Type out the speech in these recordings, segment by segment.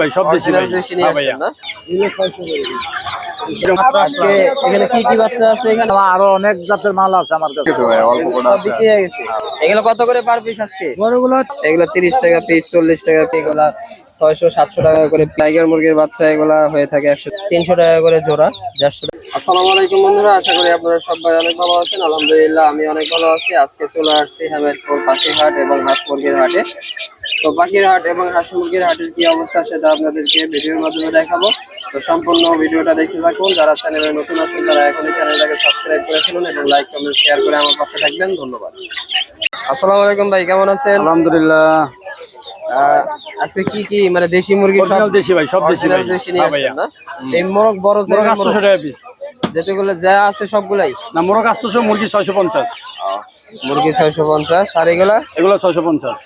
ভাই সব দেশি ভাই। হ্যাঁ এখানে কি কি বাচ্চা আছে এখানে? আরও অনেক জাতের মাল আছে আমার কাছে। বিক্রি হয়ে গেছে। এগুলো কত করে পার পিস আজকে? বড়গুলো এগুলো তিরিশ টাকা পিস চল্লিশ টাকা পিস এগুলা ছয়শো সাতশো টাকা করে টাইগার মুরগির বাচ্চা এগুলা হয়ে থাকে একশো তিনশো টাকা করে জোড়া দেড়শো আসসালামু আলাইকুম বন্ধুরা আশা করি আপনারা সবাই অনেক ভালো আছেন। আলহামদুলিল্লাহ আমি অনেক ভালো আছি। আজকে চলে আসছি হামেদপুর পাখির হাট এবং হাঁস মুরগির হাটে। তো পাখির হাট এবং হাঁস মুরগির হাটের কি অবস্থা সেটা আপনাদেরকে ভিডিওর মাধ্যমে দেখাবো। তো সম্পূর্ণ ভিডিওটা দেখতে থাকুন। যারা চ্যানেলে নতুন আছেন তারা এখনই চ্যানেলটাকে সাবস্ক্রাইব করে ফেলুন এবং লাইক কমেন্ট শেয়ার করে আমার পাশে থাকবেন। ধন্যবাদ। আসসালামু আলাইকুম ভাই কেমন আছেন? আলহামদুলিল্লাহ। আহ, আজকে কি কি মানে দেশি মুরগি সব দেশি ভাই সব দেশি ভাই। দেশি নিয়ে হ্যাঁ আসছেন না? এই মোরগ বড় মোরগ সাইজের আটশোশো মোরগ টাকা পিস যেগুলো যা আছে সবগুলাই? না মোরগ আটশোশো মুরগি ছয়শো পঞ্চাশ। মুরগি ছয়শো পঞ্চাশ। আর এগুলা? এগুলো ছয়শো পঞ্চাশ।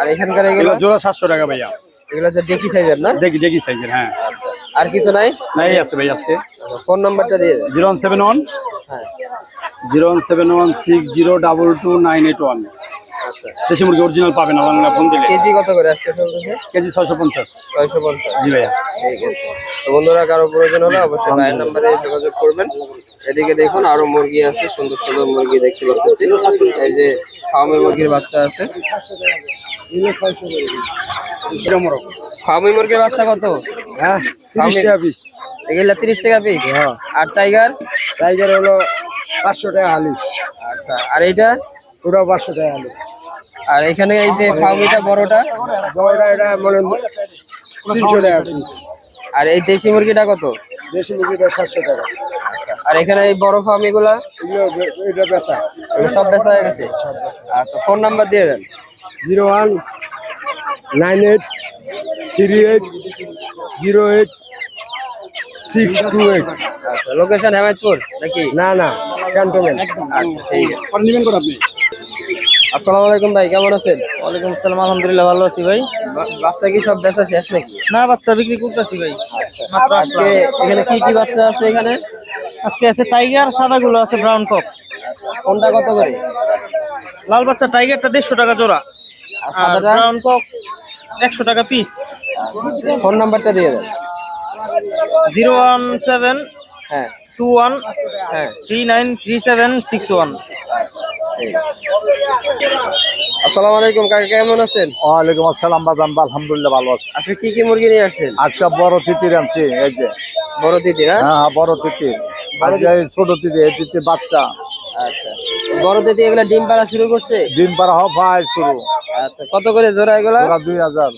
আর এখানকার এগুলো জোড়া সাতশো টাকা ভাইয়া। এগুলো যে ডেকি সাইজের না? দেখি দেখি সাইজের হ্যাঁ। আর কিছু নাই? না এই আছে ভাই আজকে। ফোন নাম্বারটা দিয়ে জিরো ওয়ান সেভেন ওয়ান হ্যাঁ। Zero one seven one six zero double two nine eight one. আচ্ছা দেশি মুরগি অরিজিনাল পাবেন আমার ফোন দিলে। কেজি কত করে আজকে চলতেছে? কেজি ছয়শো পঞ্চাশ। ছয়শো পঞ্চাশ। জি ভাইয়া। ঠিক আছে। তো বন্ধুরা কারও প্রয়োজন হলে অবশ্যই ভাইয়ের নাম্বারে যোগাযোগ করবেন। এদিকে দেখুন আরও মুরগি আছে সুন্দর সুন্দর মুরগি দেখতে পাচ্ছি। এই যে ফার্মের মুরগির বাচ্চা আছে। ফার্মি মুরগির বাচ্চা কত? হ্যাঁ তিরিশ টাকা পিস। এগুলা তিরিশ টাকা পিস? আর টাইগার? টাইগার হলো পাঁচশো টাকা হালি। আচ্ছা আর এইটা? পুরো পাঁচশো টাকা হালি। আর এখানে এই যে ফার্মিটা বড়টা বড়টা এটা মনে তিনশো টাকা পিস আর এই দেশি মুরগিটা কত? দেশি মুরগিটা সাতশো টাকা। আর এখানে এই বড় ফার্মি গুলা এগুলো এটা বেচা। এগুলো সব বেচা হয়ে গেছে? আচ্ছা ফোন নাম্বার দিয়ে দেন। Zero one nine eight three eight zero eight six two eight. আচ্ছা লোকেশন হেমায়তপুর নাকি? না না ক্যান্টনমেন্ট। আচ্ছা ঠিক আছে। আপনি? আসসালামু আলাইকুম ভাই কেমন আছেন? ওয়ালাইকুম আসসালাম আলহামদুলিল্লাহ ভালো আছি ভাই। বাচ্চা কি সব বেচা শেষ নাকি? না বাচ্চা বিক্রি করতেছি ভাই। মাত্র আজকে এখানে কি কি বাচ্চা আছে এখানে? আজকে আছে টাইগার সাদা গুলো আছে ব্রাউন কক কোনটা কত করে? লাল বাচ্চা টাইগারটা দেড়শো টাকা জোড়া। আর ব্রাউন কক একশো টাকা পিস ফোন নাম্বারটা দিয়ে দেন। জিরো ওয়ান সেভেন হ্যাঁ। টু ওয়ান হ্যাঁ। Three nine three seven six one. আসসালামু আলাইকুম কাকা কেমন আছেন? ওয়ালাইকুম আসসালাম বাদাম আলহামদুলিল্লাহ ভালো আছি। আজকে কি কি মুরগি নিয়ে আসছেন? আজকে বড় তিতির আনছি এই যে। বড় দিদি না হ্যাঁ হ্যাঁ বড় তিতির। আজকে ছোট তিতির এই তিতির বাচ্চা। আচ্ছা। বড় দিদি এগুলা ডিম পাড়া শুরু করছে? দিন পারা হওয়া ভাই শুরু। আচ্ছা কত করে জোড়া এগুলা? দুই হাজার।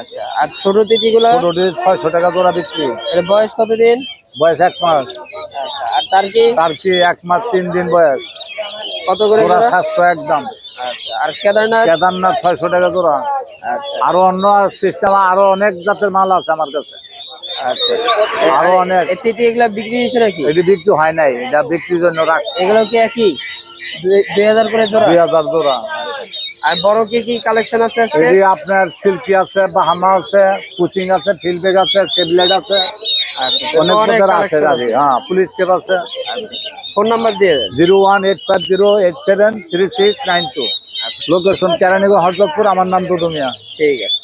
আচ্ছা আর ছোট দিদি গুলা ছোটটি ছয়শো টাকা জোড়া বিক্রি। এর বয়স কতদিন? বয়স এক মাস। আচ্ছা আর তার কি? তার কি এক মাস তিন দিন বয়স। কত করে জোড়া সাতশো একদম। আচ্ছা আর কেদারনাথ? কেদারনাথ ছয়শো টাকা জোড়া। আচ্ছা। আরও অন্য সিস্টেম আরও অনেক জাতের মাল আছে আমার কাছে। আচ্ছা। আরও অনেক। এর তিতি এগুলা বিক্রি হয়েছে নাকি? এটি বিক্রি হয় নাই এটা বিক্রির জন্য রাখছি। এগুলো কি একই? দুই- হাজার করে জোড়া? দুই হাজার জোড়া। আর বড় কি কি কালেকশন আছে এটি আপনার সিল্কি আছে বাহামা আছে কোচিং আছে ফিল্ডবেগ আছে সেবলেট আছে। আচ্ছা অনেক আছে গাড়ি। হ্যাঁ পুলিশ কেপ আছে। ফোন নাম্বার দিয়ে দেন। Zero one eight five zero eight seven three six nine two. Location Keraniganj Haradpur আমার নাম দুদু মিয়া ঠিক আছে।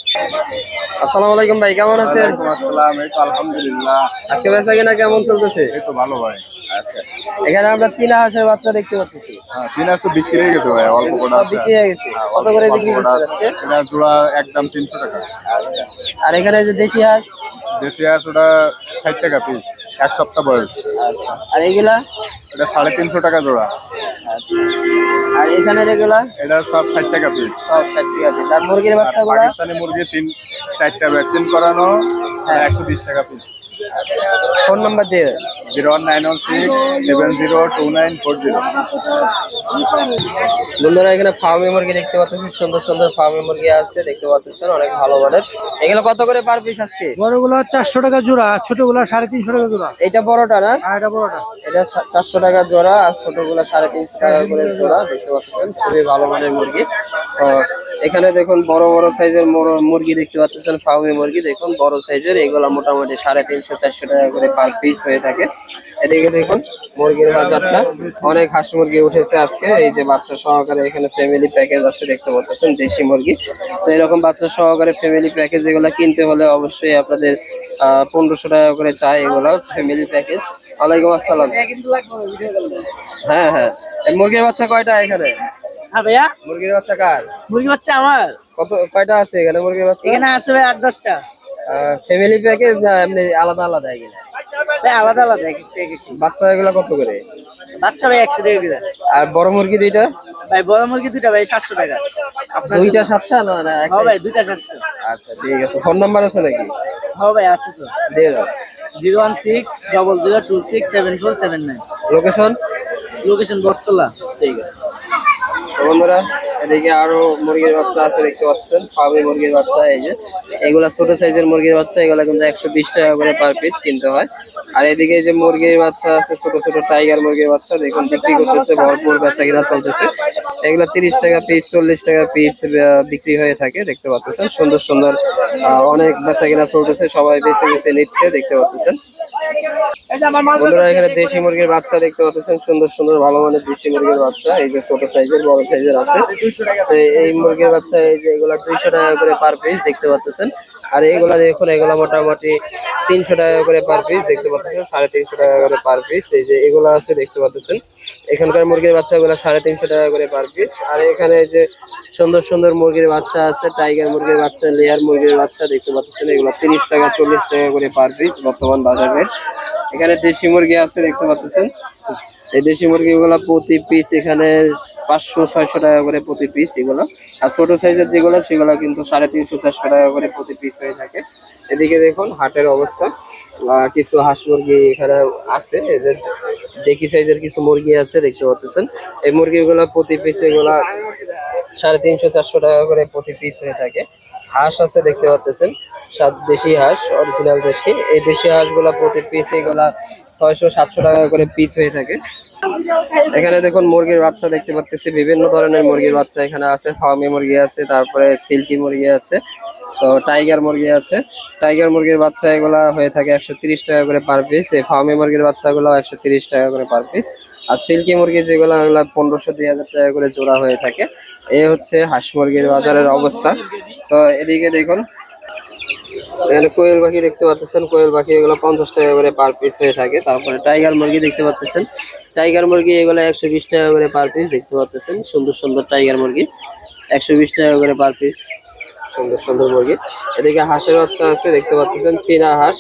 আসসালামু আলাইকুম ভাই কেমন আছেন? আসসালাম এই তো আলহামদুলিল্লাহ। আজকে বেচা কিনা কেমন চলতেছে? এই তো ভালো ভাই। আচ্ছা। এখানে আমরা চীনা হাঁসের বাচ্চা দেখতে পাচ্ছি। হ্যাঁ সিনাস তো বিক্রি হয়ে গেছে ভাই অল্প কটা আছে। বিক্রি হয়ে গেছে। কত করে বিক্রি করছে আজকে? এটা জোড়া একদম তিনশো টাকা। আচ্ছা। আর এখানে যে দেশি হাঁস? দেশি হাঁস ওটা ষাট টাকা পিস এক সপ্তাহ বয়স। আচ্ছা। আর এইগুলা এটা সাড়ে তিনশো টাকা জোড়া। আচ্ছা আর এখানে রেগুলার এটা সব ষাট টাকা পিস সব ষাট টাকা পিস আর মুরগির বাচ্চা গুলো? পাকিস্তানি মুরগি তিন চারটা ভ্যাকসিন করানো হ্যাঁ। একশো বিশ টাকা পিস ফোন নাম্বার দিয়ে zero one nine one six seven zero two nine four zero. বন্ধুরা এখানে ফার্মি মুরগি দেখতে পাচ্ছেন সুন্দর সুন্দর ফার্মি মুরগি আছে দেখতে পাচ্ছেন অনেক ভালো মানের। এগুলো কত করে পার পিস আজকে? বড়গুলো চারশো টাকা জোড়া ছোটগুলো সাড়ে তিনশো টাকা জোড়া। এটা বড়টা না? আর এটা বড়টা। এটা সা- চারশো টাকা জোড়া আর ছোটগুলা সাড়ে তিনশো টাকা করে জোড়া দেখতে পাচ্ছেন খুবই ভালো মানের মুরগি। এখানে দেখুন বড় বড় সাইজের মুরগি দেখতে পাচ্ছেন ফার্মি মুরগি। দেখুন বড় সাইজের, এগুলো মোটামুটি সাড়ে তিনশো, চারশো টাকা করে পার পিস হয়ে থাকে। এদিকে দেখুন মুরগির বাজারটা। অনেক হাঁস মুরগি উঠেছে আজকে। এই যে বাচ্চা সহকারে এখানে ফ্যামিলি প্যাকেজ আছে, দেখতে পাচ্ছেন, দেশি মুরগি। তো এরকম বাচ্চা সহকারে ফ্যামিলি প্যাকেজ এগুলো কিনতে হলে অবশ্যই আপনাদের পনেরোশো টাকা করে চাই এগুলো ফ্যামিলি প্যাকেজ ওয়ালাইকুম আসসালাম। হ্যাঁ হ্যাঁ। মুরগির বাচ্চা কয়টা এখানে? হ্যাঁ ভাইয়া? মুরগির বাচ্চা কার? মুরগি বাচ্চা আমার। কত কয়টা আছে এখানে মুরগির বাচ্চা? এখানে আছে ভাই আট দশটা। ফ্যামিলি প্যাকেজ না এমনি আলাদা আলাদা এগুলো আলাদা আলাদা। বাচ্চা এগুলো কত করে? বাচ্চা ভাই একশো টাকা আর বড় মুরগি দুইটা? ভাই বড় মুরগি দুটা ভাই সাতশো টাকা। দুইটা সাতশো না না হ্যাঁ ভাই দুইটা সাতশো। আচ্ছা ঠিক আছে। ফোন নাম্বার আছে নাকি? হ্যাঁ ভাই আছে তো। দিয়ে দাও। Zero one six double zero two six seven four seven nine. Location location Bottola. ঠিক আছে। বন্ধুরা, এদিকে আরও মুরগির বাচ্চা আছে, দেখতে পাচ্ছেন ফার্মি মুরগির বাচ্চা, এই যে। এগুলা ছোট সাইজের মুরগির বাচ্চা, এগুলা কিন্তু একশো বিশ টাকা করে পার পিস কিনতে হয়। আর এদিকে যে মুরগির বাচ্চা আছে, ছোট ছোট টাইগার মুরগির বাচ্চা, দেখুন, বিক্রি করতেছে, ভরপুর বেচা কিনা চলতেছে। এগুলা তিরিশ টাকা পিস চল্লিশ টাকা পিস বিক্রি হয়ে থাকে, দেখতে পাচ্ছেন। সুন্দর সুন্দর অনেক বেচা কিনা চলতেছে, সবাই বেছে বেছে নিচ্ছে, দেখতে পাচ্ছেন। বন্ধুরা এখানে দেশি মুরগির বাচ্চা দেখতে পাচ্ছেন সুন্দর সুন্দর ভালো মানের দেশি মুরগির বাচ্চা। এই যে ছোট সাইজের বড় সাইজের আছে। তো এই মুরগির বাচ্চা এই যে এগুলা দুইশো টাকা করে পার পিস দেখতে পাচ্ছেন। আর এগুলা দেখুন, এগুলা মোটামুটি তিনশো টাকা করে পার পিস দেখতে পাচ্ছেন, সাড়ে তিনশো টাকা করে পার পিস এই যে এগুলা আছে দেখতে পাচ্ছেন। এখানকার মুরগির বাচ্চাগুলো সাড়ে তিনশো টাকা করে পার পিস আর এখানে যে সুন্দর সুন্দর মুরগির বাচ্চা আছে টাইগার মুরগির বাচ্চা লেয়ার মুরগির বাচ্চা দেখতে পাচ্ছেন, এগুলো তিরিশ টাকা, চল্লিশ টাকা করে পার পিস বর্তমান বাজারে এখানে দেশি মুরগি আছে দেখতে পাচ্ছেন। এই দেশি মুরগিগুলো প্রতি পিস এখানে পাঁচশো, ছয়শো টাকা করে প্রতি পিস এগুলো। আর ছোট সাইজের যেগুলো, সেগুলো কিন্তু সাড়ে তিনশো, চারশো টাকা করে প্রতি পিস হয়ে থাকে। এদিকে দেখুন হাটের অবস্থা। কিছু হাঁস মুরগি এখানে আছে। এই যে দেখি সাইজের কিছু মুরগি আছে, দেখতে পাচ্ছেন। এই মুরগিগুলো প্রতি পিস এগুলা সাড়ে তিনশো, চারশো টাকা করে প্রতি পিস হয়ে থাকে। হাঁস আছে, দেখতে পাচ্ছেন। সাত দেশি হাঁস অরিজিনাল দেশি। এই দেশি হাঁসগুলা প্রতি পিস এগুলা ছয়শো, সাতশো টাকা করে পিস হয়ে থাকে। এখানে দেখুন মুরগির বাচ্চা দেখতে পাচ্ছি বিভিন্ন ধরনের মুরগির বাচ্চা এখানে আছে। ফার্মি মুরগি আছে, তারপরে সিল্কি মুরগি আছে। তো টাইগার মুরগি আছে। টাইগার মুরগির বাচ্চা এগুলা হয়ে থাকে একশো টাকা করে পার পিস এই ফার্মি মুরগির বাচ্চাগুলো একশো তিরিশ টাকা করে পার পিস আর সিল্কি মুরগি যেগুলো ওগুলো পনেরোশো, দুই হাজার টাকা করে জোড়া হয়ে থাকে। এ হচ্ছে হাঁস মুরগির বাজারের অবস্থা। তো এদিকে দেখুন এখানে কোয়েল পাখি দেখতে পাচ্ছেন, কোয়েল পাখি এগুলো পঞ্চাশ টাকা করে পার পিস হয়ে থাকে। তারপরে টাইগার মুরগি দেখতে পাচ্ছেন। টাইগার মুরগি এগুলো একশো বিশ টাকা করে পার পিস দেখতে পাচ্ছেন। সুন্দর সুন্দর টাইগার মুরগি, একশো বিশ টাকা করে পার পিস সুন্দর সুন্দর মুরগি। এদিকে হাঁসের বাচ্চা আছে, দেখতে পাচ্ছেন, চীনা হাঁস,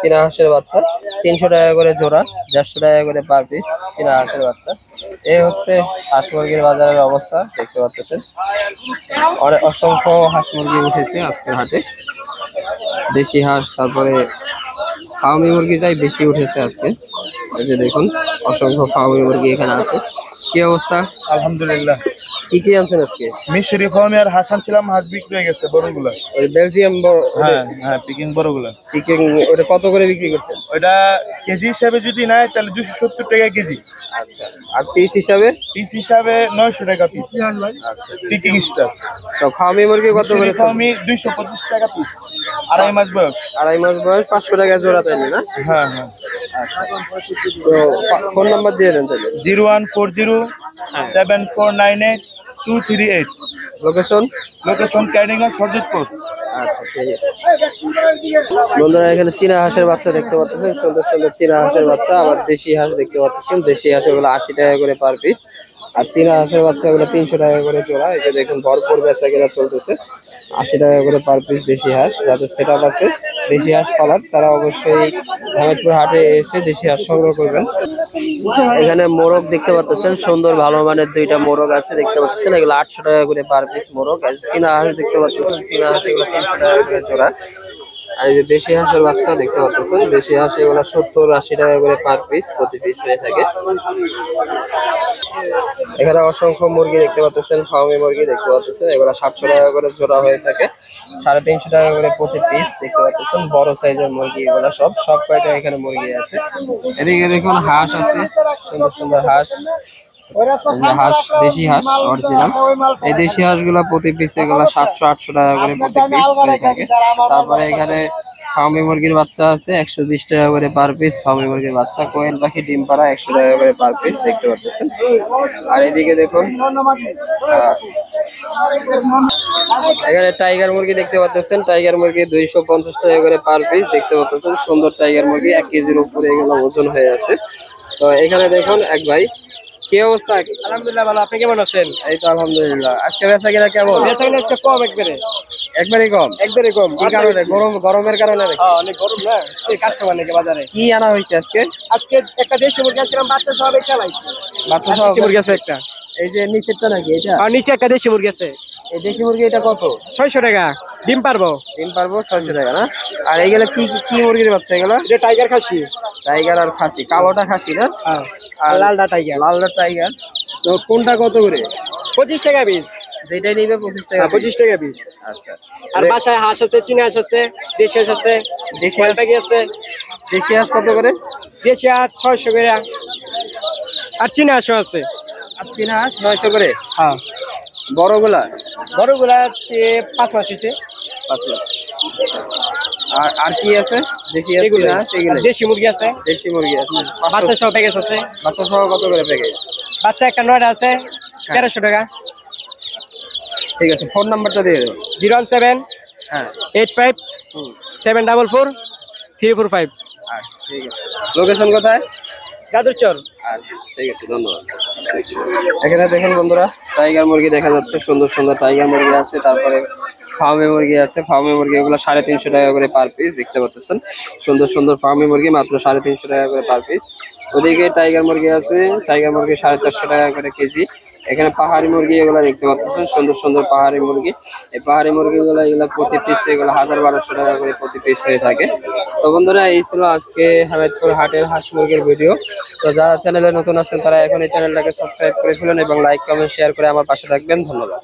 চীনা হাঁসের বাচ্চা, তিনশো টাকা করে জোড়া, দেড়শো টাকা করে পার পিস চীনা হাঁসের বাচ্চা। এই হচ্ছে হাঁস মুরগির বাজারের অবস্থা, দেখতে পাচ্ছেন। অসংখ্য হাঁস মুরগি উঠেছে আজকের হাটে। দেশি হাঁস, তারপরে ফার্মি মুরগিটাই বেশি উঠেছে আজকে। এই যে দেখুন, অসংখ্য ফার্মি মুরগি এখানে আছে। কি অবস্থা? আলহামদুলিল্লাহ। কি কি আনছেন আজকে? মিশরি ফার্মে আর হাসান ছিলাম হাঁস বিক্রি হয়ে গেছে বড়গুলো। ওই বেলজিয়াম ব- হ্যাঁ হ্যাঁ পিকিং বড়গুলো। চিকেন ওটা কত করে বিক্রি করছেন? ওইটা কেজি হিসাবে যদি নেয় তাহলে দুশো সত্তর টাকা কেজি। আচ্ছা আর পিস হিসাবে? পিস হিসাবে নয়শো টাকা পিস আচ্ছা পিকিং স্টার তো ফার্মি মুরগি কত করে? ফার্মি দুইশো পঁচিশ টাকা পিস আড়াই মাস বয়স। আড়াই মাস বয়স পাঁচশো টাকা জোড়া তাই না? হ্যাঁ হ্যাঁ। তো ফোন নাম্বার দিয়ে দেন তাহলে zero one four zero seven four nine eight two three eight location location Kadinga Sarjitpur বন্ধুরা, এখানে চীনা হাঁসের বাচ্চা দেখতে পাচ্ছেন। সুন্দর সুন্দর চীনা হাঁসের বাচ্চা। আবার দেশি হাঁস দেখতে পাচ্ছেন। দেশি হাঁসগুলো আশি টাকা করে পার পিস আর চীনা হাঁসের বাচ্চা গুলো তিনশো টাকা করে জোড়া। এই যে দেখুন, ভরপুর বেচা কেনা চলতেছে। আশি টাকা করে পার পিস দেশি হাঁস। যাদের সেট আছে দেশি হাঁস পালার, তারা অবশ্যই হামিদপুর হাটে এসে দেশি হাঁস সংগ্রহ করবেন। এখানে মোরগ দেখতে পাচ্ছেন সুন্দর ভালো মানের দুইটা মোরগ আছে দেখতে পাচ্ছেন এগুলো আটশো টাকা করে পার পিস মোরগ। চীনা হাঁস দেখতে পাচ্ছেন চীনা হাঁস এগুলো তিনশো টাকা করে জোড়া। আর এই যে দেশি হাঁসের বাচ্চা দেখতে পাচ্ছেন, দেশি হাঁস এগুলো সত্তর আশি টাকা করে পার পিস প্রতি পিস হয়ে থাকে। এখানে অসংখ্য মুরগি দেখতে পাচ্ছেন ফার্মি মুরগি দেখতে পাচ্ছেন, এগুলো সাতশো টাকা করে জোড়া হয়ে থাকে। সাড়ে তিনশো টাকা করে প্রতি পিস দেখতে পাচ্ছেন, বড় সাইজের মুরগি এগুলো সব সব কয়টা এখানে মুরগি আছে। এদিকে দেখুন হাঁস আছে, সুন্দর সুন্দর হাঁস। হাঁস দেশি হাঁস অরিজিনাল এই দেশি হাঁসগুলো প্রতি পিস এগুলো সাতশো আটশো টাকা করে প্রতি পিস হয়ে থাকে। তারপরে এখানে ফার্মি মুরগির বাচ্চা আছে একশো বিশ টাকা করে পার পিস ফার্মি মুরগির বাচ্চা কোয়েল পাখি ডিম পাড়া একশো টাকা করে পার পিস দেখতে পাচ্ছেন। আর এদিকে দেখুন এখানে টাইগার মুরগি দেখতে পাচ্ছেন। টাইগার মুরগি দুইশো পঞ্চাশ টাকা করে পার পিস দেখতে পাচ্ছেন। সুন্দর টাইগার মুরগি এক কেজির উপরে এগুলো ওজন হয়ে আছে। তো এখানে দেখুন এক ভাই কি অবস্থা? আলহামদুলিল্লাহ ভালো। আপনি কেমন আছেন? এই তো আলহামদুলিল্লাহ। আজকে বেচা কিনা কেমন? বেচা কিনা আজকে কম একবারে। একবারই কম? একবারে কম। কি কারণে? গরম গরমের কারণে হ্যাঁ, অনেক গরম না? কাস্টমার নাকি বাজারে? কি আনা হয়েছে আজকে? আজকে একটা দেশি মুরগি আনছিলাম বাচ্চা সহ চালাইছি বাচ্চা সহ মুরগি আছে একটা। এই যে নিচেরটা নাকি এটা আর নিচে একটা দেশি মুরগি আছে। এই দেশি মুরগি এটা কত? ছয়শো টাকা। ডিম পারব। ডিম পারব ছয়শো টাকা না? আর এইগুলো কি কি- মুরগির বাচ্চা এগুলো? এটা টাইগার খাসি। টাইগার আর খাসি কালোটা খাসি না? হ্যাঁ। আর লালটা টাইগার লালটা টাইগার তো কোনটা কত করে? পঁচিশ টাকা পিস যেটাই নিবে পঁচিশ টাকা হ্যাঁ, পঁচিশ টাকা পিস আচ্ছা। আর বাসায় হাঁস আছে চীনা হাঁস আছে দেশি হাঁস আছে দেশি হাঁস? টাকি আছে। দেশি হাঁস কত করে? দেশি হাঁস ছয়শো করে। আর চীনা হাঁসও আছে। আর চীনা হাঁস নয়শো করে? হ্যাঁ। বড়গুলা? বড়গুলা পাঁচ মাস হয়েছে। পাঁচ লাখ আর আর কি আছে? দেশি চীনা হাঁস এগুলো দেশি মুরগি আছে। দেশি মুরগি আছে। বাচ্চা সহ প্যাকেজ আছে। বাচ্চা সহ কত করে প্যাকেজ বাচ্চা একটা নয়টা আছে। তেরোশো টাকা। ঠিক আছে ফোন নাম্বারটা দিয়ে দেবো। জিরো ওয়ান সেভেন হ্যাঁ। Eight five seven double four three four five. আচ্ছা ঠিক আছে। লোকেশন কোথায়? যাদুর চর আচ্ছা ঠিক আছে ধন্যবাদ। এখানে দেখুন বন্ধুরা টাইগার মুরগি দেখা যাচ্ছে সুন্দর সুন্দর টাইগার মুরগি আছে তারপরে ফার্মে মুরগি আছে, ফার্মে মুরগি এগুলো সাড়ে তিনশো টাকা করে পার পিস দেখতে পাচ্ছেন সুন্দর সুন্দর ফার্মে মুরগি, মাত্র সাড়ে তিনশো টাকা করে পার পিস ওদিকে টাইগার মুরগি আছে টাইগার মুরগি সাড়ে চারশো টাকা করে কেজি। এখানে পাহাড়ি মুরগি এগুলো দেখতে পাচ্ছেন সুন্দর সুন্দর পাহাড়ি মুরগি। এই পাহাড়ি মুরগিগুলো, এগুলো প্রতি পিস এগুলো হাজার বারোশো টাকা করে প্রতি পিস হয়ে থাকে। তো বন্ধুরা, এই ছিল আজকে হামেদপুর হাটের হাঁস মুরগির ভিডিও। তো যারা চ্যানেলে নতুন আছেন, তারা এখন এই চ্যানেলটাকে সাবস্ক্রাইব করে ফেলুন এবং লাইক কমেন্ট শেয়ার করে আমার পাশে থাকবেন। ধন্যবাদ।